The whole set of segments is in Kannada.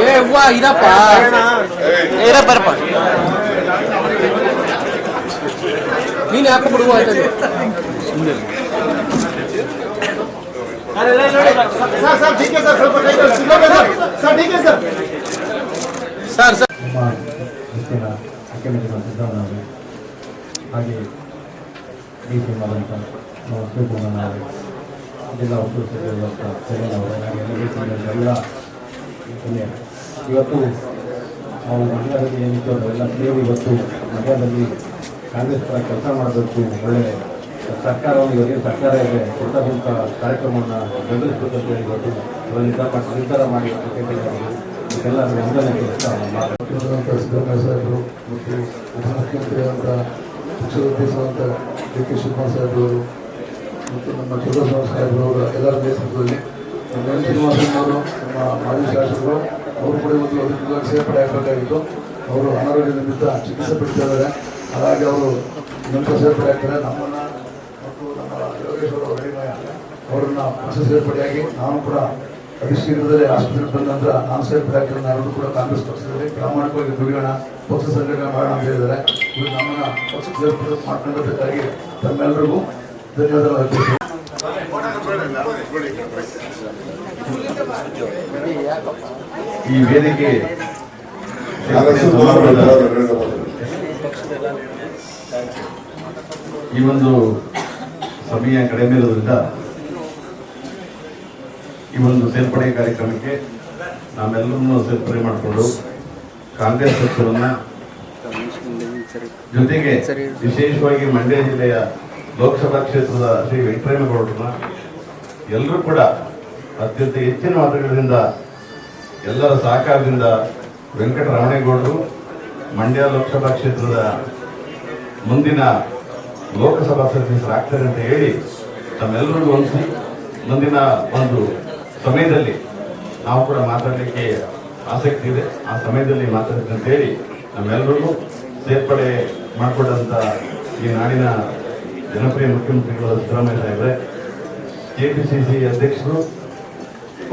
ಏ ಹೂವ ಇದಪ್ಪ ಏರ ಬರಪ್ಪ ನೀನು ಯಾಕೆ ಬಿಡುವ ಅಂತ ಸರ್ ಸರ್ ನಮ್ಮ ಮುಖ್ಯನ ಮುಖ್ಯಮಂತ್ರಿಗಳ ಸಿದ್ದರಾಮಯ್ಯ ಹಾಗೆ ಡಿ ಸಿ ಮಲಂತ ಅವರು ಜಿಲ್ಲಾ ಉಸ್ತುವಾರಿ ಇಲ್ಲಿ ಇವತ್ತು ನಾವು ಮಂಡ್ಯದಲ್ಲಿ ಏನಿತ್ತು ಎಲ್ಲ ಸೇರಿ ಇವತ್ತು ಮಂಡ್ಯದಲ್ಲಿ ಕಾಂಗ್ರೆಸ್ ಪರ ಕೆಲಸ ಮಾಡಬೇಕು ಒಳ್ಳೆ ಸರ್ಕಾರವನ್ನು ಇವರಿಗೆ ಸರ್ಕಾರ ಇದೆ ದೊಡ್ಡ ಕಾರ್ಯಕ್ರಮವನ್ನು ಬೆಂಬಲಿಸಬೇಕಂತ ಇವತ್ತು ಪಟ್ಟು ನಿರ್ಧಾರ ಮಾಡಿ ಇದೆಲ್ಲ ವಂದನೆ ಮುಖ್ಯಮಂತ್ರಿಯಾದಂಥ ಸಿದ್ದರಾಮಯ್ಯ ಸಾಹೇಬರು ಮತ್ತು ಉಪಮುಖ್ಯಮಂತ್ರಿಯಾದಂಥ ಕೆ ಶಿವಕುಮಾರ್ ಸಾಹೇಬರು ಮತ್ತು ನಮ್ಮ ಚಂದ್ರಶೇಖರ ಸಾಹೇಬರವರ ಎಲ್ಲರ ನೇತೃತ್ವದಲ್ಲಿ ನಮ್ಮ ಎನ್ ಶ್ರೀನಿವಾಸನವರು ನಮ್ಮ ಮಾಜಿ ಶಾಸಕರು, ಅವರು ಕೂಡ ಇವತ್ತು ಅದಕ್ಕೆ ಸೇರ್ಪಡೆ ಆಗಬೇಕಾಗಿತ್ತು. ಅವರು ಅನಾರೋಗ್ಯ ನಿಮಿತ್ತ ಚಿಕಿತ್ಸೆ ಪಡಿತಾ ಇದ್ದಾರೆ ಹಾಗಾಗಿ ಅವರು ನಂತರ ಸೇರ್ಪಡೆ ಆಗ್ತಾರೆ. ನಮ್ಮನ್ನು ಮತ್ತು ನಮ್ಮ ಯೋಗೇಶ್ವರ ಹರಿಮಯ ಅವರನ್ನು ಪಕ್ಷ ಸೇರ್ಪಡೆಯಾಗಿ ನಾನು ಕೂಡ ಅತಿ ಶೀಘ್ರದಲ್ಲೇ ಆಸ್ಪತ್ರೆಗೆ ಬಂದ ನಂತರ ನಾನು ಸೇರ್ಪಡೆ ಆಗ್ತಾರೆ ನಾವೆಲ್ಲರೂ ಕೂಡ ಕಾಂಗ್ರೆಸ್ ಪಕ್ಷದಲ್ಲಿ ಪ್ರಾಮಾಣಿಕವಾಗಿ ದುಡಿಯೋಣ, ಪಕ್ಷ ಸಂಘಟನೆ ಮಾಡೋಣ ಅಂತ ಹೇಳಿದ್ದಾರೆ. ನಮ್ಮನ್ನು ಪಕ್ಷಕ್ಕೆ ಸೇರ್ಪಡೆ ಮಾಡ್ಕೊಂಡಿದ್ದಕ್ಕಾಗಿ ತಮ್ಮೆಲ್ಲರಿಗೂ ಈ ವೇದಿಕೆ ಈ ಒಂದು ಸಮಯ ಕಡಿಮೆ ಇರೋದ್ರಿಂದ ಈ ಒಂದು ಸೇರ್ಪಡೆ ಕಾರ್ಯಕ್ರಮಕ್ಕೆ ನಾವೆಲ್ಲರನ್ನು ಸೇರ್ಪಡೆ ಮಾಡಿಕೊಂಡು ಕಾಂಗ್ರೆಸ್ ಪಕ್ಷವನ್ನ ಜೊತೆಗೆ ವಿಶೇಷವಾಗಿ ಮಂಡ್ಯ ಜಿಲ್ಲೆಯ ಲೋಕಸಭಾ ಕ್ಷೇತ್ರದ ಶ್ರೀ ವೆಂಕಟರಾಮೇಗೌಡರನ್ನ ಎಲ್ಲರೂ ಕೂಡ ಅತ್ಯಂತ ಹೆಚ್ಚಿನ ಮತಗಳಿಂದ ಎಲ್ಲರ ಸಹಕಾರದಿಂದ ವೆಂಕಟರಮಣೇಗೌಡರು ಮಂಡ್ಯ ಲೋಕಸಭಾ ಕ್ಷೇತ್ರದ ಮುಂದಿನ ಲೋಕಸಭಾ ಸದಸ್ಯರಾಗ್ತಾರೆ ಅಂತ ಹೇಳಿ ತಮ್ಮೆಲ್ಲರಿಗೂ ಹೊಂದಿಸಿ ಮುಂದಿನ ಒಂದು ಸಮಯದಲ್ಲಿ ನಾವು ಕೂಡ ಮಾತಾಡಲಿಕ್ಕೆ ಆಸಕ್ತಿ ಇದೆ. ಆ ಸಮಯದಲ್ಲಿ ಮಾತಾಡ್ತೀನಿ ಅಂತ ಹೇಳಿ ನಮ್ಮೆಲ್ಲರಿಗೂ ಸೇರ್ಪಡೆ ಮಾಡಿಕೊಂಡಂಥ ಈ ನಾಡಿನ ಜನಪ್ರಿಯ ಮುಖ್ಯಮಂತ್ರಿಗಳಾದ ಸಿದ್ದರಾಮಯ್ಯ ಸಾಹೇಬ್ರೆ, ಕೆಪಿಸಿಸಿ ಅಧ್ಯಕ್ಷರು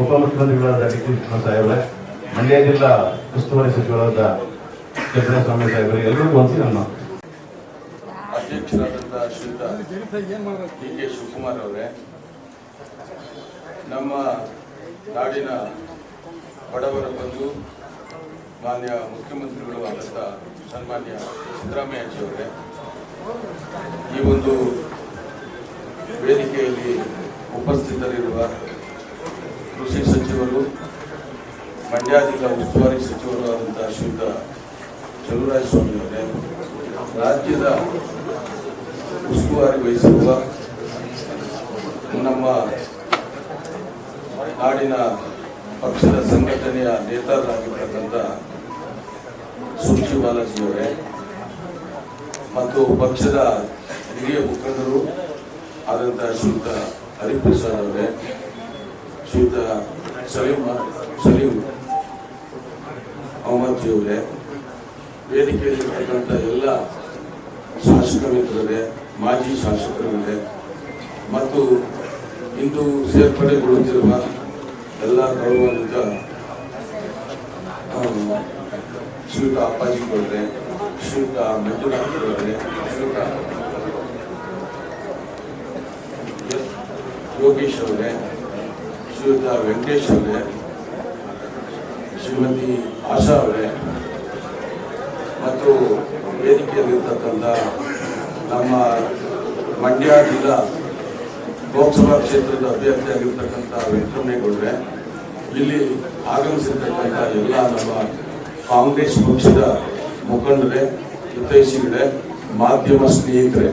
ಉಪಮುಖ್ಯಮಂತ್ರಿಗಳಾದ ಡಿ ಕೆ ಕೃಷ್ಣ ಸಾಹೇಬ್ರೆ, ಮಂಡ್ಯ ಜಿಲ್ಲಾ ಉಸ್ತುವಾರಿ ಸಚಿವರಾದ ಚಂದ್ರಸ್ವಾಮಿ ಸಾಹೇಬ್ರೆ ಎಲ್ಲರಿಗೂ ಹೊಂದಿಸಿ ನಮ್ಮ ಡಿ ಕೆ ಶಿವಕುಮಾರ್ ಅವರೇ, ನಮ್ಮ ನಾಡಿನ ಬಡವರ ಬಂಧು, ಮಾನ್ಯ ಮುಖ್ಯಮಂತ್ರಿಗಳು ಆದಂಥ ಸನ್ಮಾನ್ಯ ಸಿದ್ದರಾಮಯ್ಯಜಿ ಅವರೇ ಈ ಒಂದು ವೇದಿಕೆಯಲ್ಲಿ ಉಪಸ್ಥಿತರಿರುವ ಕೃಷಿ ಸಚಿವರು, ಮಂಡ್ಯ ಜಿಲ್ಲಾ ಉಸ್ತುವಾರಿ ಸಚಿವರು ಆದಂತಹ ಶ್ರೀಯುತ ಚಲುವರಾಯ ಸ್ವಾಮಿಯವರೇ ರಾಜ್ಯದ ಉಸ್ತುವಾರಿ ವಹಿಸಿರುವ ನಮ್ಮ ನಾಡಿನ ಪಕ್ಷದ ಸಂಘಟನೆಯ ನೇತಾರರಾಗಿರ್ತಕ್ಕಂಥ ಸುಶಿ ಬಾಲಾಜಿಯವರೇ ಮತ್ತು ಪಕ್ಷದ ಹಿರಿಯ ಮುಖಂಡರು ಆದಂತಹ ಶ್ರೀಯುತ ಹರಿಪ್ರಸಾದ್ ಅವರೇ, ಶ್ರೀಯುತ ಸಲೀಮ್ ಸಲೀಮ್ ಅಹಮದ್ ಅವರೇ ವೇದಿಕೆಯಲ್ಲಿರ್ತಕ್ಕಂಥ ಎಲ್ಲ ಶಾಸಕ ಮಿತ್ರರೇ, ಮಾಜಿ ಶಾಸಕರಿದೆ ಮತ್ತು ಇಂದು ಸೇರ್ಪಡೆಗೊಳ್ಳುತ್ತಿರುವ ಎಲ್ಲ ಗೌರವಾನ್ವಿತ ಶ್ರೀತ ಅಪ್ಪಾಜಿ ಗೌಡ್ರೆ ಶ್ರೀಯುತ ಮಂಜುನಾಥ್ ಗೌಡ್ರೆ ಶ್ರೀಯುತ ಅವರೇ ಶ್ರೀಯುತ ವೆಂಕಟೇಶ್ ಅವರೇ ಶ್ರೀಮತಿ ಆಶಾ ಅವರೇ ಮತ್ತು ವೇದಿಕೆಯಲ್ಲಿರ್ತಕ್ಕಂಥ ನಮ್ಮ ಮಂಡ್ಯ ಜಿಲ್ಲಾ ಲೋಕಸಭಾ ಕ್ಷೇತ್ರದ ಅಭ್ಯರ್ಥಿಯಾಗಿರ್ತಕ್ಕಂಥ ವೆಂಕಟರಮಣೇಗೌಡ್ರೆ, ಇಲ್ಲಿ ಆಗಮಿಸಿರ್ತಕ್ಕಂಥ ಎಲ್ಲ ನಮ್ಮ ಕಾಂಗ್ರೆಸ್ ಪಕ್ಷದ ಮುಖಂಡರೇ ಹಿತೈಷಿಗಳೇ ಮಾಧ್ಯಮ ಸ್ನೇಹಿತರೆ.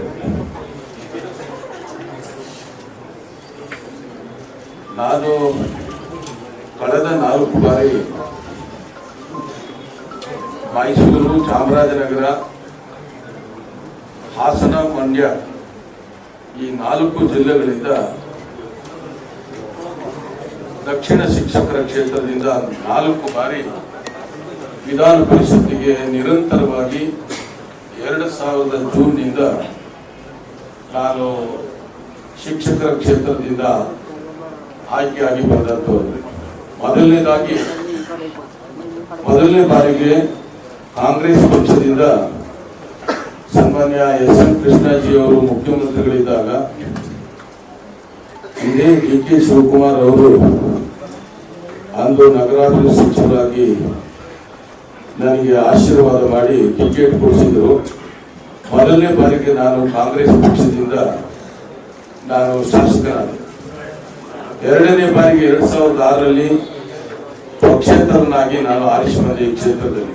ನಾನು ಕಳೆದ ನಾಲ್ಕು ಬಾರಿ ಮೈಸೂರು ಚಾಮರಾಜನಗರ, ಹಾಸನ, ಮಂಡ್ಯ ಈ ನಾಲ್ಕು ಜಿಲ್ಲೆಗಳಿಂದ ದಕ್ಷಿಣ ಶಿಕ್ಷಕರ ಕ್ಷೇತ್ರದಿಂದ ನಾಲ್ಕು ಬಾರಿ ವಿಧಾನ ಪರಿಷತ್ತಿಗೆ ನಿರಂತರವಾಗಿ ಎರಡು ಸಾವಿರದ ಜೂನ್ನಿಂದ ನಾನು ಶಿಕ್ಷಕರ ಕ್ಷೇತ್ರದಿಂದ ಆಯ್ಕೆಯಾಗಿ ಬಂದಂಥವರು. ಮೊದಲನೇದಾಗಿ, ಮೊದಲನೇ ಬಾರಿಗೆ ಕಾಂಗ್ರೆಸ್ ಪಕ್ಷದಿಂದ ಸನ್ಮಾನ್ಯ ಎಸ್ ಎಂ ಕೃಷ್ಣಾಜಿ ಅವರು ಮುಖ್ಯಮಂತ್ರಿಗಳಿದ್ದಾಗ ಇದೇ ಡಿ ಕೆ ಶಿವಕುಮಾರ್ ಅವರು ಅಂದು ನಗರಾಭಿವೃದ್ಧಿ ಸಚಿವರಾಗಿ ನನಗೆ ಆಶೀರ್ವಾದ ಮಾಡಿ ಟಿಕೆಟ್ ಕೊಡಿಸಿದ್ರು. ಮೊದಲನೇ ಬಾರಿಗೆ ನಾನು ಕಾಂಗ್ರೆಸ್ ಪಕ್ಷದಿಂದ ನಾನು ಶಾಸಕನಾದೆ ಎರಡನೇ ಬಾರಿಗೆ ಎರಡ್ ಸಾವಿರದ ಆರರಲ್ಲಿ ಪಕ್ಷೇತರನಾಗಿ ನಾನು ಈ ಕ್ಷೇತ್ರದಲ್ಲಿ.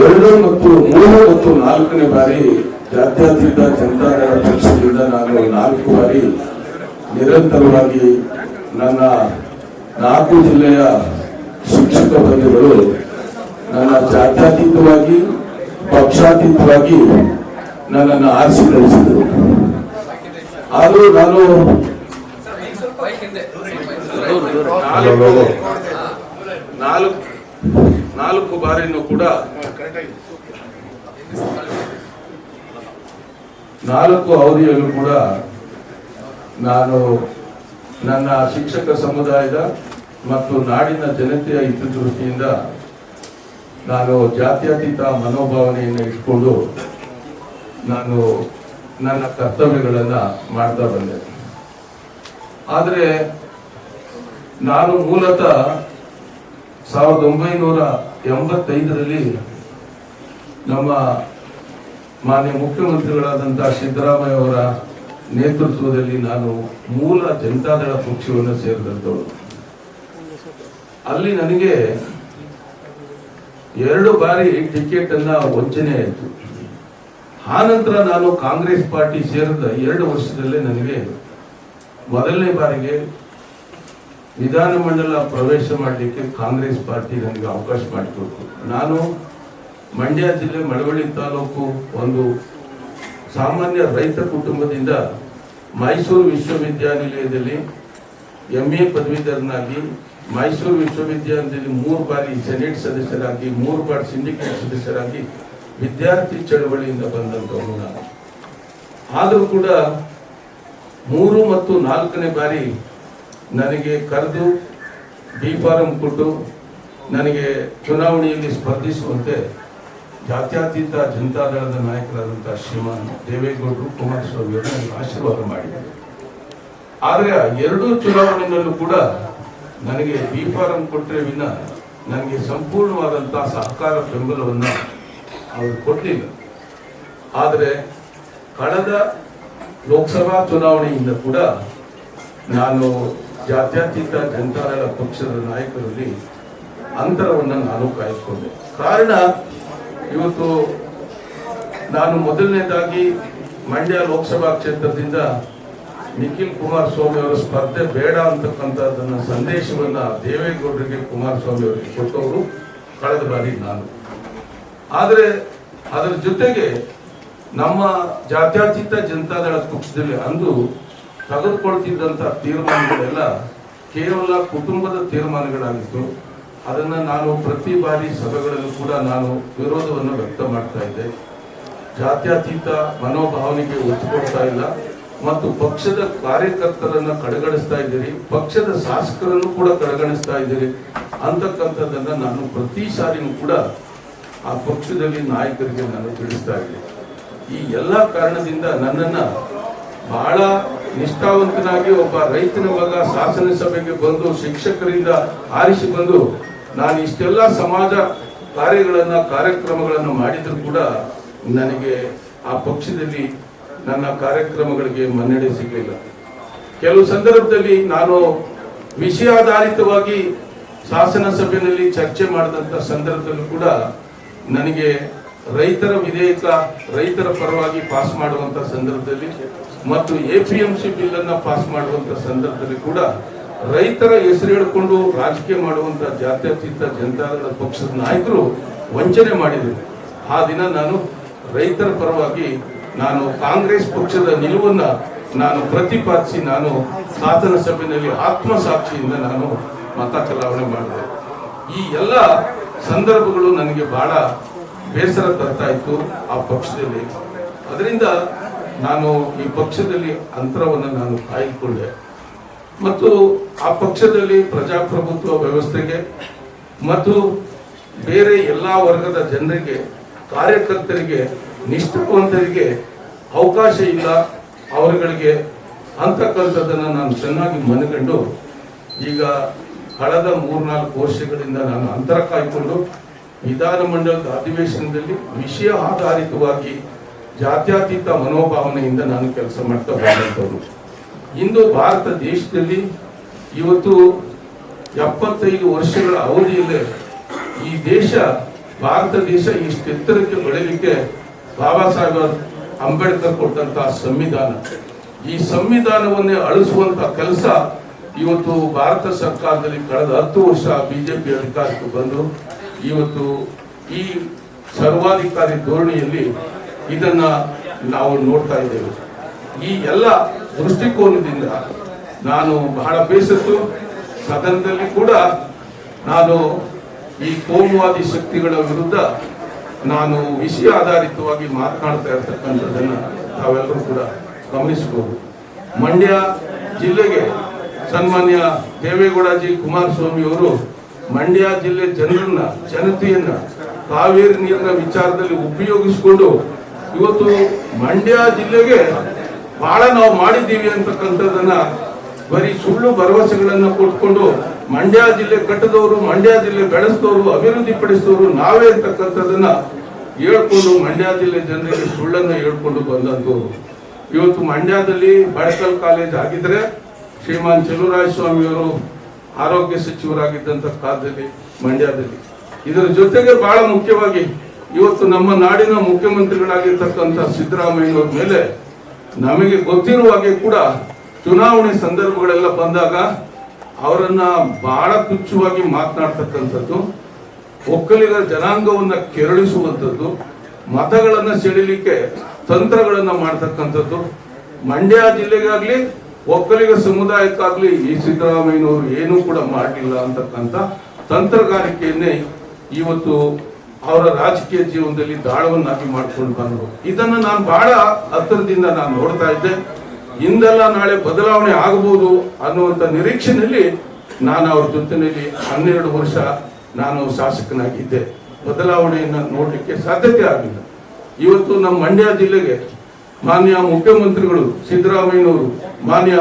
ಎರಡು ಮತ್ತು ಮೂರು ಮತ್ತು ನಾಲ್ಕನೇ ಬಾರಿ ಜಾತ್ಯತೀತ ಜನತಾದಳ ಪಕ್ಷದಿಂದ ನಾನು ನಾಲ್ಕು ಬಾರಿ ನಿರಂತರವಾಗಿ ನನ್ನ ನಾಲ್ಕು ಜಿಲ್ಲೆಯ ಶಿಕ್ಷಕ ಬಂಧುಗಳು ನನ್ನ ಜಾತ್ಯಾತೀತವಾಗಿ, ಪಕ್ಷಾತೀತವಾಗಿ ನನ್ನನ್ನು ಆರಿಸಿ ಆದರೂ ನಾನು ನಾಲ್ಕು ನಾಲ್ಕು ಬಾರಿನೂ ಕೂಡ ನಾಲ್ಕು ಅವಧಿಯಲ್ಲೂ ಕೂಡ ನಾನು ನನ್ನ ಶಿಕ್ಷಕ ಸಮುದಾಯದ ಮತ್ತು ನಾಡಿನ ಜನತೆಯ ಹಿತದೃಷ್ಟಿಯಿಂದ ನಾನು ಜಾತ್ಯತೀತ ಮನೋಭಾವನೆಯನ್ನು ಇಟ್ಕೊಂಡು ನಾನು ನನ್ನ ಕರ್ತವ್ಯಗಳನ್ನು ಮಾಡ್ತಾ ಬಂದೆ. ಆದರೆ ನಾನು ಮೂಲತಃ ಸಾವಿರದ ಒಂಬೈನೂರ ಎಂಬತ್ತೈದರಲ್ಲಿ ನಮ್ಮ ಮಾನ್ಯ ಮುಖ್ಯಮಂತ್ರಿಗಳಾದಂಥ ಸಿದ್ದರಾಮಯ್ಯ ಅವರ ನೇತೃತ್ವದಲ್ಲಿ ನಾನು ಮೂಲ ಜನತಾದಳ ಪಕ್ಷವನ್ನು ಸೇರಿದಂಥವಳು ಅಲ್ಲಿ ನನಗೆ ಎರಡು ಬಾರಿ ಟಿಕೆಟ್ ಅನ್ನ ವಂಚನೆ ಆಯಿತು. ಆನಂತರ ನಾನು ಕಾಂಗ್ರೆಸ್ ಪಾರ್ಟಿ ಸೇರಿದ ಎರಡು ವರ್ಷದಲ್ಲೇ ನನಗೆ ಮೊದಲನೇ ಬಾರಿಗೆ ವಿಧಾನಮಂಡಲ ಪ್ರವೇಶ ಮಾಡಲಿಕ್ಕೆ ಕಾಂಗ್ರೆಸ್ ಪಾರ್ಟಿ ನನಗೆ ಅವಕಾಶ ಮಾಡಿಕೊಡ್ತು ನಾನು ಮಂಡ್ಯ ಜಿಲ್ಲೆ ಮಳವಳ್ಳಿ ತಾಲೂಕು ಒಂದು ಸಾಮಾನ್ಯ ರೈತ ಕುಟುಂಬದಿಂದ ಮೈಸೂರು ವಿಶ್ವವಿದ್ಯಾನಿಲಯದಲ್ಲಿ ಎಂ ಎ ಪದವೀಧರನಾಗಿ ಮೈಸೂರು ವಿಶ್ವವಿದ್ಯಾಲಯದಲ್ಲಿ ಮೂರು ಬಾರಿ ಸೆನೆಟ್ ಸದಸ್ಯರಾಗಿ, ಮೂರು ಬಾರಿ ಸಿಂಡಿಕೇಟ್ ಸದಸ್ಯರಾಗಿ ವಿದ್ಯಾರ್ಥಿ ಚಳವಳಿಯಿಂದ ಬಂದಂಥವನು ನಾನು. ಆದರೂ ಕೂಡ ಮೂರು ಮತ್ತು ನಾಲ್ಕನೇ ಬಾರಿ ನನಗೆ ಕರೆದು ಬಿ ಫಾರಂ ಕೊಟ್ಟು ನನಗೆ ಚುನಾವಣೆಯಲ್ಲಿ ಸ್ಪರ್ಧಿಸುವಂತೆ ಜಾತ್ಯತೀತ ಜನತಾದಳದ ನಾಯಕರಾದಂತಹ ಶ್ರೀಮಾನ್ ದೇವೇಗೌಡರು ಕುಮಾರಸ್ವಾಮಿ ಅವರು ಆಶೀರ್ವಾದ ಮಾಡಿದ್ದಾರೆ. ಆದರೆ ಎರಡೂ ಚುನಾವಣೆಯಲ್ಲೂ ಕೂಡ ನನಗೆ ಬಿ ಫಾರಂ ಕೊಟ್ಟರೆ ವಿನ ನನಗೆ ಸಂಪೂರ್ಣವಾದಂತಹ ಸಹಕಾರ ಬೆಂಬಲವನ್ನು ಅವರು ಕೊಟ್ಟಿಲ್ಲ. ಆದರೆ ಕಳೆದ ಲೋಕಸಭಾ ಚುನಾವಣೆಯಿಂದ ಕೂಡ ನಾನು ಜಾತ್ಯತೀತ ಜನತಾದಳ ಪಕ್ಷದ ನಾಯಕರಲ್ಲಿ ಅಂತರವನ್ನು ನಾನು ಕಾಯ್ದುಕೊಂಡೆ. ಕಾರಣ ಇವತ್ತು ನಾನು ಮೊದಲನೇದಾಗಿ ಮಂಡ್ಯ ಲೋಕಸಭಾ ಕ್ಷೇತ್ರದಿಂದ ನಿಖಿಲ್ ಕುಮಾರಸ್ವಾಮಿ ಅವರ ಸ್ಪರ್ಧೆ ಬೇಡ ಅಂತಕ್ಕಂಥದ್ದನ್ನ ಸಂದೇಶವನ್ನ ದೇವೇಗೌಡರಿಗೆ ಕುಮಾರಸ್ವಾಮಿ ಅವರಿಗೆ ಕೊಟ್ಟವರು ಕಳೆದ ಬಾರಿ ನಾನು. ಆದರೆ ಅದರ ಜೊತೆಗೆ ನಮ್ಮ ಜಾತ್ಯತೀತ ಜನತಾದಳ ಪಕ್ಷದಲ್ಲಿ ಅಂದು ತೆಗೆದುಕೊಳ್ತಿದ್ದಂಥ ತೀರ್ಮಾನಗಳೆಲ್ಲ ಕೇವಲ ಕುಟುಂಬದ ತೀರ್ಮಾನಗಳಾಗಿತ್ತು. ಅದನ್ನ ನಾನು ಪ್ರತಿ ಬಾರಿ ಸಭೆಗಳಲ್ಲೂ ಕೂಡ ನಾನು ವಿರೋಧವನ್ನು ವ್ಯಕ್ತ ಮಾಡ್ತಾ ಇದ್ದೆ. ಜಾತ್ಯತೀತ ಮನೋಭಾವನೆಗೆ ಒತ್ತು ಕೊಡ್ತಾ ಇಲ್ಲ. ಮತ್ತು ಪಕ್ಷದ ಕಾರ್ಯಕರ್ತರನ್ನು ಕಡೆಗಣಿಸ್ತಾ ಇದ್ದೀರಿ. ಪಕ್ಷದ ಶಾಸಕರನ್ನು ಕೂಡ ಕಡೆಗಣಿಸ್ತಾ ಇದ್ದೀರಿ. ಅಂತಕ್ಕಂಥದ್ದನ್ನು ನಾನು ಪ್ರತಿ ಸಾರಿನೂ ಕೂಡ ಆ ಪಕ್ಷದಲ್ಲಿ ನಾಯಕರಿಗೆ ನಾನು ತಿಳಿಸ್ತಾ ಇದ್ದೆ. ಈ ಎಲ್ಲ ಕಾರಣದಿಂದ ನನ್ನನ್ನು ಬಹಳ ನಿಷ್ಠಾವಂತನಾಗಿ ಒಬ್ಬ ರೈತನ ಮಗ ಶಾಸನ ಸಭೆಗೆ ಬಂದು ಶಿಕ್ಷಕರಿಂದ ಆರಿಸಿ ಬಂದು ನಾನು ಇಷ್ಟೆಲ್ಲ ಸಮಾಜ ಕಾರ್ಯಗಳನ್ನು, ಕಾರ್ಯಕ್ರಮಗಳನ್ನು ಮಾಡಿದರೂ ಕೂಡ ನನಗೆ ಆ ಪಕ್ಷದಲ್ಲಿ ನನ್ನ ಕಾರ್ಯಕ್ರಮಗಳಿಗೆ ಮನ್ನಣೆ ಸಿಗಲಿಲ್ಲ. ಕೆಲವು ಸಂದರ್ಭದಲ್ಲಿ ನಾನು ವಿಷಯಾಧಾರಿತವಾಗಿ ಶಾಸನ ಸಭೆಯಲ್ಲಿ ಚರ್ಚೆ ಮಾಡಿದಂಥ ಸಂದರ್ಭದಲ್ಲೂ ಕೂಡ ನನಗೆ ರೈತರ ವಿಧೇಯಕ, ರೈತರ ಪರವಾಗಿ ಪಾಸ್ ಮಾಡುವಂಥ ಸಂದರ್ಭದಲ್ಲಿ ಮತ್ತು ಎ ಪಿ ಎಪಿಎಂಸಿ ಬಿಲ್ ಅನ್ನು ಪಾಸ್ ಮಾಡುವಂಥ ಸಂದರ್ಭದಲ್ಲಿ ಕೂಡ ರೈತರ ಹೆಸರು ಹೇಳಿಕೊಂಡು ರಾಜಕೀಯ ಮಾಡುವಂತ ಜಾತ್ಯತೀತ ಜನತಾದಳ ಪಕ್ಷದ ನಾಯಕರು ವಂಚನೆ ಮಾಡಿದರು. ಆ ದಿನ ನಾನು ರೈತರ ಪರವಾಗಿ ನಾನು ಕಾಂಗ್ರೆಸ್ ಪಕ್ಷದ ನಿಲುವನ್ನ ನಾನು ಪ್ರತಿಪಾದಿಸಿ ನಾನು ಸಾಧನ ಸಭೆಯಲ್ಲಿ ಆತ್ಮಸಾಕ್ಷಿಯಿಂದ ನಾನು ಮತ ಚಲಾವಣೆ ಮಾಡಿದೆ. ಈ ಎಲ್ಲ ಸಂದರ್ಭಗಳು ನನಗೆ ಬಹಳ ಬೇಸರ ತರ್ತಾ ಇತ್ತು ಆ ಪಕ್ಷದಲ್ಲಿ. ಅದರಿಂದ ನಾನು ಈ ಪಕ್ಷದಲ್ಲಿ ಅಂತರವನ್ನು ನಾನು ಕಾಯ್ದುಕೊಂಡೆ. ಮತ್ತು ಆ ಪಕ್ಷದಲ್ಲಿ ಪ್ರಜಾಪ್ರಭುತ್ವ ವ್ಯವಸ್ಥೆಗೆ ಮತ್ತು ಬೇರೆ ಎಲ್ಲ ವರ್ಗದ ಜನರಿಗೆ, ಕಾರ್ಯಕರ್ತರಿಗೆ, ನಿಷ್ಠಾವಂತರಿಗೆ ಅವಕಾಶ ಇಲ್ಲ. ಅವರುಗಳಿಗೆ ಅಂತಕ್ಕಂಥದ್ದನ್ನು ನಾನು ಚೆನ್ನಾಗಿ ಮನಗಂಡು ಈಗ ಕಳೆದ ಮೂರ್ನಾಲ್ಕು ವರ್ಷಗಳಿಂದ ನಾನು ಅಂತರ ಕಾಯ್ಕೊಂಡು ವಿಧಾನಮಂಡಲದ ಅಧಿವೇಶನದಲ್ಲಿ ವಿಷಯ ಆಧಾರಿತವಾಗಿ ಜಾತ್ಯತೀತ ಮನೋಭಾವನೆಯಿಂದ ನಾನು ಕೆಲಸ ಮಾಡ್ತಾ ಬಂದಂಥವ್ರು. ಇಂದು ಭಾರತ ದೇಶದಲ್ಲಿ ಇವತ್ತು ಎಪ್ಪತ್ತೈದು ವರ್ಷಗಳ ಅವಧಿಯಲ್ಲಿ ಈ ದೇಶ, ಭಾರತ ದೇಶ ಇಷ್ಟು ಎತ್ತರಕ್ಕೆ ಬೆಳೆಯಲಿಕ್ಕೆ ಬಾಬಾ ಸಾಹೇಬ್ ಅಂಬೇಡ್ಕರ್ ಕೊಟ್ಟಂತಹ ಸಂವಿಧಾನ. ಈ ಸಂವಿಧಾನವನ್ನೇ ಅಳಿಸುವಂತ ಕೆಲಸ ಇವತ್ತು ಭಾರತ ಸರ್ಕಾರದಲ್ಲಿ ಕಳೆದ ಹತ್ತು ವರ್ಷ ಬಿಜೆಪಿ ಅಧಿಕಾರಕ್ಕೆ ಬಂದು, ಇವತ್ತು ಈ ಸರ್ವಾಧಿಕಾರಿ ಧೋರಣೆಯಲ್ಲಿ ಇದನ್ನ ನಾವು ನೋಡ್ತಾ ಇದ್ದೇವೆ. ಈ ಎಲ್ಲ ದೃಷ್ಟಿಕೋನದಿಂದ ನಾನು ಬಹಳ ಬೇಸತ್ತು ಸದನದಲ್ಲಿ ಕೂಡ ನಾನು ಈ ಕೋಮುವಾದಿ ಶಕ್ತಿಗಳ ವಿರುದ್ಧ ನಾನು ವಿಷಯ ಆಧಾರಿತವಾಗಿ ಮಾತನಾಡ್ತಾ ಇರ್ತಕ್ಕಂಥದ್ದನ್ನ ತಾವೆಲ್ಲರೂ ಕೂಡ ಗಮನಿಸಬಹುದು. ಮಂಡ್ಯ ಜಿಲ್ಲೆಗೆ ಸನ್ಮಾನ್ಯ ದೇವೇಗೌಡಜಿ ಕುಮಾರಸ್ವಾಮಿ ಅವರು ಮಂಡ್ಯ ಜಿಲ್ಲೆ ಜನರನ್ನ, ಜನತೆಯನ್ನ ಕಾವೇರಿ ನೀರಿನ ವಿಚಾರದಲ್ಲಿ ಉಪಯೋಗಿಸಿಕೊಂಡು ಇವತ್ತು ಮಂಡ್ಯ ಜಿಲ್ಲೆಗೆ ಬಹಳ ನಾವು ಮಾಡಿದ್ದೀವಿ ಅಂತಕ್ಕಂಥದ್ದನ್ನ ಬರೀ ಸುಳ್ಳು ಭರವಸೆಗಳನ್ನ ಕೊಟ್ಕೊಂಡು ಮಂಡ್ಯ ಜಿಲ್ಲೆ ಕಟ್ಟದವರು, ಮಂಡ್ಯ ಜಿಲ್ಲೆ ಬೆಳೆಸಿದವರು ಅಭಿವೃದ್ಧಿ ಪಡಿಸಿದವರು ನಾವೇ ಅಂತಕ್ಕಂಥದ್ದನ್ನ ಹೇಳ್ಕೊಂಡು ಮಂಡ್ಯ ಜಿಲ್ಲೆ ಜನರಿಗೆ ಸುಳ್ಳನ್ನ ಹೇಳ್ಕೊಂಡು ಬಂದದ್ದು ಇವತ್ತು ಮಂಡ್ಯದಲ್ಲಿ ಬಡಕಲ್ ಕಾಲೇಜ್ ಆಗಿದ್ರೆ ಶ್ರೀಮಾನ್ ಚೆಲುವರಾಯ ಸ್ವಾಮಿಯವರು ಆರೋಗ್ಯ ಸಚಿವರಾಗಿದ್ದಂತ ಕಾಲದಲ್ಲಿ ಮಂಡ್ಯದಲ್ಲಿ. ಇದರ ಜೊತೆಗೆ ಬಹಳ ಮುಖ್ಯವಾಗಿ ಇವತ್ತು ನಮ್ಮ ನಾಡಿನ ಮುಖ್ಯಮಂತ್ರಿಗಳಾಗಿರ್ತಕ್ಕಂಥ ಸಿದ್ದರಾಮಯ್ಯವ್ರ ಮೇಲೆ ನಮಗೆ ಗೊತ್ತಿರುವ ಹಾಗೆ ಕೂಡ ಚುನಾವಣೆ ಸಂದರ್ಭಗಳೆಲ್ಲ ಬಂದಾಗ ಅವರನ್ನ ಬಹಳ ತುಚ್ಛವಾಗಿ ಮಾತನಾಡ್ತಕ್ಕಂಥದ್ದು, ಒಕ್ಕಲಿಗರ ಜನಾಂಗವನ್ನ ಕೆರಳಿಸುವಂಥದ್ದು, ಮತಗಳನ್ನ ಸೆಳಿಲಿಕ್ಕೆ ತಂತ್ರಗಳನ್ನ ಮಾಡ್ತಕ್ಕಂಥದ್ದು, ಮಂಡ್ಯ ಜಿಲ್ಲೆಗಾಗ್ಲಿ, ಒಕ್ಕಲಿಗ ಸಮುದಾಯಕ್ಕಾಗ್ಲಿ ಈ ಸಿದ್ದರಾಮಯ್ಯನವರು ಏನೂ ಕೂಡ ಮಾಡಲಿಲ್ಲ ಅಂತಕ್ಕಂಥ ತಂತ್ರಗಾರಿಕೆಯನ್ನೇ ಇವತ್ತು ಅವರ ರಾಜಕೀಯ ಜೀವನದಲ್ಲಿ ದಾಳವನ್ನಾಗಿ ಮಾಡಿಕೊಂಡು ಬಂದರು. ಇದನ್ನು ನಾನು ಬಹಳ ಹತ್ತಿರದಿಂದ ನಾನು ನೋಡ್ತಾ ಇದ್ದೆ. ಇಂದೆಲ್ಲ ನಾಳೆ ಬದಲಾವಣೆ ಆಗಬಹುದು ಅನ್ನುವಂಥ ನಿರೀಕ್ಷೆಯಲ್ಲಿ ನಾನು ಅವ್ರ ಜೊತೆಯಲ್ಲಿ ಹನ್ನೆರಡು ವರ್ಷ ನಾನು ಶಾಸಕನಾಗಿದ್ದೆ. ಬದಲಾವಣೆಯನ್ನು ನೋಡಲಿಕ್ಕೆ ಸಾಧ್ಯತೆ ಆಗಿಲ್ಲ ಇವತ್ತು ನಮ್ಮ ಮಂಡ್ಯ ಜಿಲ್ಲೆಗೆ ಮಾನ್ಯ ಮುಖ್ಯಮಂತ್ರಿಗಳು ಸಿದ್ದರಾಮಯ್ಯನವರು, ಮಾನ್ಯ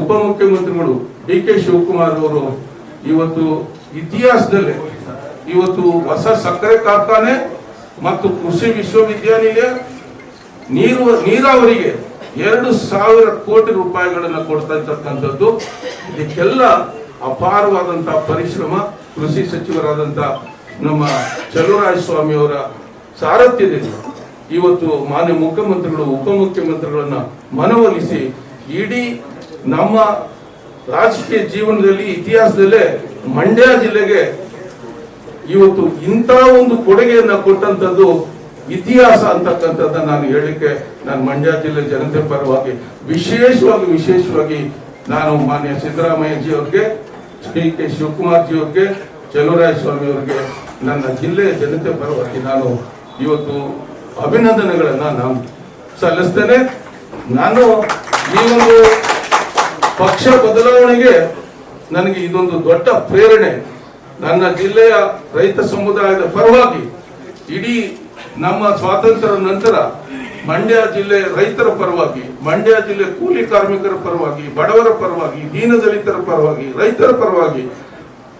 ಉಪಮುಖ್ಯಮಂತ್ರಿಗಳು ಡಿ ಕೆ ಶಿವಕುಮಾರ್ ಅವರು ಇವತ್ತು ಇತಿಹಾಸದಲ್ಲೇ ಇವತ್ತು ಹೊಸ ಸಕ್ಕರೆ ಕಾರ್ಖಾನೆ ಮತ್ತು ಕೃಷಿ ವಿಶ್ವವಿದ್ಯಾನಿಲಯ ನೀರು, ನೀರಾವರಿಗೆ ಎರಡು ಸಾವಿರ ಕೋಟಿ ರೂಪಾಯಿಗಳನ್ನು ಕೊಡ್ತಾ ಇರ್ತಕ್ಕಂಥದ್ದು. ಇದಕ್ಕೆಲ್ಲ ಅಪಾರವಾದಂತಹ ಪರಿಶ್ರಮ ಕೃಷಿ ಸಚಿವರಾದಂತ ನಮ್ಮ ಸ್ವಾಮಿ ಅವರ ಸಾರಥ್ಯದಿಂದ ಇವತ್ತು ಮಾನ್ಯ ಮುಖ್ಯಮಂತ್ರಿಗಳು, ಉಪಮುಖ್ಯಮಂತ್ರಿಗಳನ್ನ ಮನವೊಲಿಸಿ ಇಡೀ ನಮ್ಮ ರಾಜಕೀಯ ಜೀವನದಲ್ಲಿ ಇತಿಹಾಸದಲ್ಲೇ ಮಂಡ್ಯ ಜಿಲ್ಲೆಗೆ ಇವತ್ತು ಇಂಥ ಒಂದು ಕೊಡುಗೆಯನ್ನ ಕೊಟ್ಟಂತದ್ದು ಇತಿಹಾಸ ಅಂತಕ್ಕಂಥದ್ದನ್ನ ನಾನು ಹೇಳಲಿಕ್ಕೆ ನಾನು ಮಂಡ್ಯ ಜಿಲ್ಲೆ ಜನತೆ ಪರವಾಗಿ ವಿಶೇಷವಾಗಿ ವಿಶೇಷವಾಗಿ ನಾನು ಮಾನ್ಯ ಸಿದ್ದರಾಮಯ್ಯ ಜಿ ಅವ್ರಿಗೆ ಡಿ ಕೆ ಶಿವಕುಮಾರ್ ಜಿ ಅವ್ರಿಗೆ ಚಲುವರಾಯ ಸ್ವಾಮಿ ಅವ್ರಿಗೆ ನನ್ನ ಜಿಲ್ಲೆಯ ಜನತೆ ಪರವಾಗಿ ನಾನು ಇವತ್ತು ಅಭಿನಂದನೆಗಳನ್ನ ನಾನು ಸಲ್ಲಿಸ್ತೇನೆ. ನಾನು ಈ ಒಂದು ಪಕ್ಷ ಬದಲಾವಣೆಗೆ ನನಗೆ ಇದೊಂದು ದೊಡ್ಡ ಪ್ರೇರಣೆ. ನನ್ನ ಜಿಲ್ಲೆಯ ರೈತ ಸಮುದಾಯದ ಪರವಾಗಿ ಇಡೀ ನಮ್ಮ ಸ್ವಾತಂತ್ರ್ಯ ನಂತರ ಮಂಡ್ಯ ಜಿಲ್ಲೆ ರೈತರ ಪರವಾಗಿ, ಮಂಡ್ಯ ಜಿಲ್ಲೆ ಕೂಲಿ ಕಾರ್ಮಿಕರ ಪರವಾಗಿ, ಬಡವರ ಪರವಾಗಿ ದೀನದಲಿತರ ಪರವಾಗಿ, ರೈತರ ಪರವಾಗಿ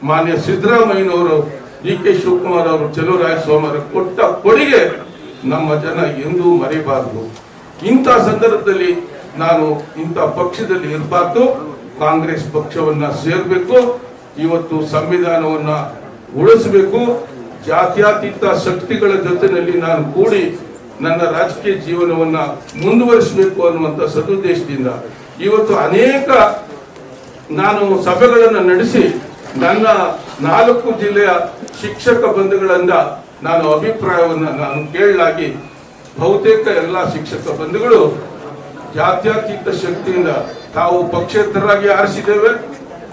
ಮಾನ್ಯ ಸಿದ್ದರಾಮಯ್ಯನವರು, ಡಿ ಕೆ ಶಿವಕುಮಾರ್ ಅವರು ಚಲುವರಾಯಸ್ವಾಮಿ ಕೊಟ್ಟ ಕೊಡುಗೆ ನಮ್ಮ ಜನ ಎಂದೂ ಮರೆಯಬಾರದು ಇಂಥ ಸಂದರ್ಭದಲ್ಲಿ ನಾನು ಇಂಥ ಪಕ್ಷದಲ್ಲಿ ಇರಬಾರ್ದು. ಕಾಂಗ್ರೆಸ್ ಪಕ್ಷವನ್ನ ಸೇರ್ಬೇಕು. ಇವತ್ತು ಸಂವಿಧಾನವನ್ನ ಉಳಿಸಬೇಕು. ಜಾತ್ಯತೀತ ಶಕ್ತಿಗಳ ಜೊತೆಯಲ್ಲಿ ನಾನು ಕೂಡಿ ನನ್ನ ರಾಜಕೀಯ ಜೀವನವನ್ನ ಮುಂದುವರಿಸಬೇಕು ಅನ್ನುವಂಥ ಸದುದ್ದೇಶದಿಂದ ಇವತ್ತು ಅನೇಕ ನಾನು ಸಭೆಗಳನ್ನು ನಡೆಸಿ ನನ್ನ ನಾಲ್ಕು ಜಿಲ್ಲೆಯ ಶಿಕ್ಷಕ ಬಂಧುಗಳಿಂದ ನಾನು ಅಭಿಪ್ರಾಯವನ್ನು ನಾನು ಕೇಳಲಾಗಿ ಬಹುತೇಕ ಎಲ್ಲ ಶಿಕ್ಷಕ ಬಂಧುಗಳು ಜಾತ್ಯತೀತ ಶಕ್ತಿಯಿಂದ ತಾವು ಪಕ್ಷೇತರರಾಗಿ ಆರಿಸಿದ್ದೇವೆ.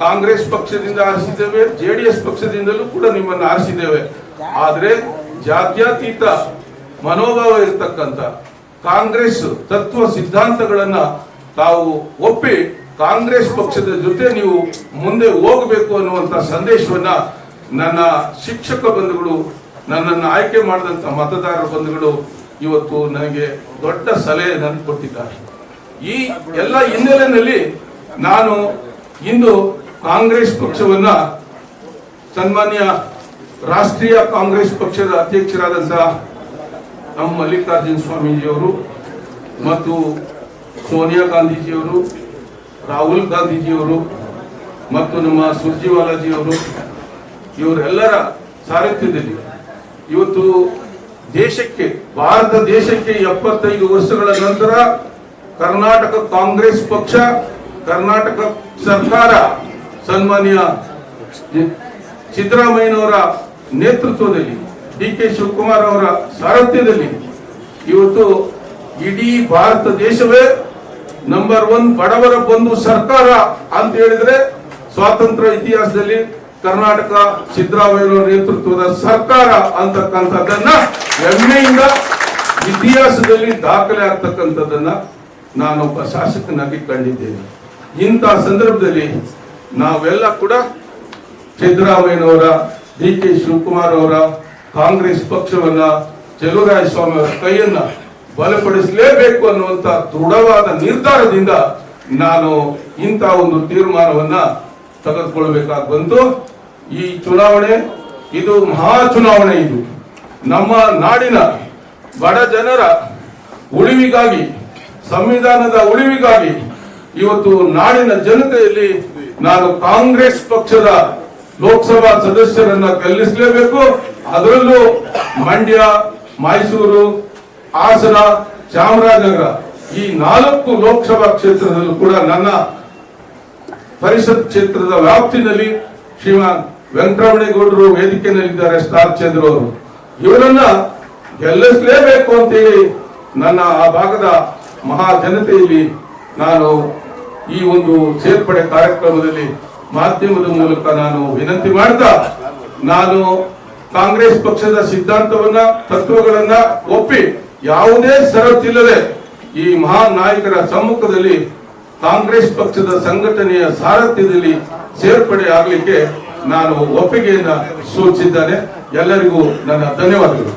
ಕಾಂಗ್ರೆಸ್ ಪಕ್ಷದಿಂದ ಆರಿಸಿದ್ದೇವೆ ಎಸ್ ಪಕ್ಷದಿಂದಲೂ ಕೂಡ ನಿಮ್ಮನ್ನು ಆರಿಸಿದ್ದೇವೆ. ಆದ್ರೆ ಜಾತ್ಯತೀತ ಮನೋಭಾವ ಇರತಕ್ಕಂತ ಕಾಂಗ್ರೆಸ್ ತತ್ವ ಸಿದ್ಧಾಂತಗಳನ್ನ ತಾವು ಒಪ್ಪಿ ಕಾಂಗ್ರೆಸ್ ಪಕ್ಷದ ಜೊತೆ ನೀವು ಮುಂದೆ ಹೋಗಬೇಕು ಅನ್ನುವಂತ ಸಂದೇಶವನ್ನ ನನ್ನ ಶಿಕ್ಷಕ ಬಂಧುಗಳು, ನನ್ನನ್ನು ಆಯ್ಕೆ ಮಾಡಿದಂತ ಮತದಾರ ಬಂಧುಗಳು ಇವತ್ತು ನನಗೆ ದೊಡ್ಡ ಸಲಹೆ ನನ್ನ ಕೊಟ್ಟಿದ್ದಾರೆ. ಈ ಎಲ್ಲ ಹಿನ್ನೆಲೆಯಲ್ಲಿ ನಾನು ಇಂದು ಕಾಂಗ್ರೆಸ್ ಪಕ್ಷವನ್ನ ಸನ್ಮಾನ್ಯ ರಾಷ್ಟ್ರೀಯ ಕಾಂಗ್ರೆಸ್ ಪಕ್ಷದ ಅಧ್ಯಕ್ಷರಾದಂತಹ ನಮ್ಮ ಮಲ್ಲಿಕಾರ್ಜುನ ಸ್ವಾಮೀಜಿಯವರು ಮತ್ತು ಸೋನಿಯಾ ಗಾಂಧೀಜಿಯವರು, ರಾಹುಲ್ ಗಾಂಧೀಜಿಯವರು ಮತ್ತು ನಮ್ಮ ಸುರ್ಜಿವಾಲಾಜಿಯವರು, ಇವರೆಲ್ಲರ ಸಾರಥ್ಯದಲ್ಲಿ ಇವತ್ತು ದೇಶಕ್ಕೆ, ಭಾರತ ದೇಶಕ್ಕೆ ಎಪ್ಪತ್ತೈದು ವರ್ಷಗಳ ನಂತರ ಕರ್ನಾಟಕ ಕಾಂಗ್ರೆಸ್ ಪಕ್ಷ, ಕರ್ನಾಟಕ ಸರ್ಕಾರ ಸನ್ಮಾನ್ಯ ಸಿದ್ದರಾಮಯ್ಯನವರ ನೇತೃತ್ವದಲ್ಲಿ, ಡಿ ಕೆ ಶಿವಕುಮಾರ್ ಅವರ ಸಾರಥ್ಯದಲ್ಲಿ ಇವತ್ತು ಇಡೀ ಭಾರತ ದೇಶವೇ ನಂಬರ್ ಒನ್ ಬಡವರ ಬಂಧು ಸರ್ಕಾರ ಅಂತ ಹೇಳಿದ್ರೆ ಸ್ವಾತಂತ್ರ್ಯ ಇತಿಹಾಸದಲ್ಲಿ ಕರ್ನಾಟಕ ಸಿದ್ದರಾಮಯ್ಯನವರ ನೇತೃತ್ವದ ಸರ್ಕಾರ ಅಂತಕ್ಕಂಥದ್ದನ್ನ ಹೆಮ್ಮೆಯಿಂದ ಇತಿಹಾಸದಲ್ಲಿ ದಾಖಲೆ ಆಗ್ತಕ್ಕಂಥದ್ದನ್ನ ನಾನೊಬ್ಬ ಶಾಸಕನಾಗಿ ಕಂಡಿದ್ದೇನೆ. ಇಂಥ ಸಂದರ್ಭದಲ್ಲಿ ನಾವೆಲ್ಲ ಕೂಡ ಸಿದ್ದರಾಮಯ್ಯನವರ ಡಿ ಕೆ ಶಿವಕುಮಾರ್ ಅವರ ಕಾಂಗ್ರೆಸ್ ಪಕ್ಷವನ್ನ ಸ್ವಾಮಿ ಅವರ ಕೈಯನ್ನ ಬಲಪಡಿಸಲೇಬೇಕು ಅನ್ನುವಂತ ದೃಢವಾದ ನಿರ್ಧಾರದಿಂದ ನಾನು ಇಂಥ ಒಂದು ತೀರ್ಮಾನವನ್ನ ತೆಗೆದುಕೊಳ್ಬೇಕಾಗಿ ಬಂತು. ಈ ಚುನಾವಣೆ, ಇದು ಮಹಾ ಚುನಾವಣೆ ಇದು. ನಮ್ಮ ನಾಡಿನ ಬಡ ಜನರ ಉಳಿವಿಗಾಗಿ, ಸಂವಿಧಾನದ ಉಳಿವಿಗಾಗಿ ಇವತ್ತು ನಾಡಿನ ಜನತೆಯಲ್ಲಿ ನಾನು ಕಾಂಗ್ರೆಸ್ ಪಕ್ಷದ ಲೋಕಸಭಾ ಸದಸ್ಯರನ್ನ ಗೆಲ್ಲಿಸಲೇಬೇಕು ಅದರಲ್ಲೂ ಮಂಡ್ಯ, ಮೈಸೂರು, ಹಾಸನ, ಚಾಮರಾಜನಗರ ಈ ನಾಲ್ಕು ಲೋಕಸಭಾ ಕ್ಷೇತ್ರದಲ್ಲೂ ಕೂಡ ನನ್ನ ಪರಿಷತ್ ಕ್ಷೇತ್ರದ ವ್ಯಾಪ್ತಿನಲ್ಲಿ ಶ್ರೀಮಾನ್ ವೆಂಕಟರಮಣೇಗೌಡರು ವೇದಿಕೆಯಲ್ಲಿದ್ದಾರೆ, ಸ್ಟಾರ್ ಚಂದ್ರ ಅವರು. ಇವರನ್ನ ಗೆಲ್ಲಿಸಲೇಬೇಕು ಅಂತೇಳಿ ನನ್ನ ಆ ಭಾಗದ ಮಹಾ ಜನತೆಯಲ್ಲಿ ನಾನು ಈ ಒಂದು ಸೇರ್ಪಡೆ ಕಾರ್ಯಕ್ರಮದಲ್ಲಿ ಮಾಧ್ಯಮದ ಮೂಲಕ ನಾನು ವಿನಂತಿ ಮಾಡ್ತಾ, ನಾನು ಕಾಂಗ್ರೆಸ್ ಪಕ್ಷದ ಸಿದ್ಧಾಂತವನ್ನ, ತತ್ವಗಳನ್ನ ಒಪ್ಪಿ ಯಾವುದೇ ಷರತ್ತಿಲ್ಲದೆ ಈ ಮಹಾನ್ ನಾಯಕರ ಸಮ್ಮುಖದಲ್ಲಿ ಕಾಂಗ್ರೆಸ್ ಪಕ್ಷದ ಸಂಘಟನೆಯ ಸಾರಥ್ಯದಲ್ಲಿ ಸೇರ್ಪಡೆ ಆಗಲಿಕ್ಕೆ ನಾನು ಒಪ್ಪಿಗೆಯನ್ನ ಸೂಚಿಸಿದ್ದೇನೆ. ಎಲ್ಲರಿಗೂ ನನ್ನ ಧನ್ಯವಾದಗಳು.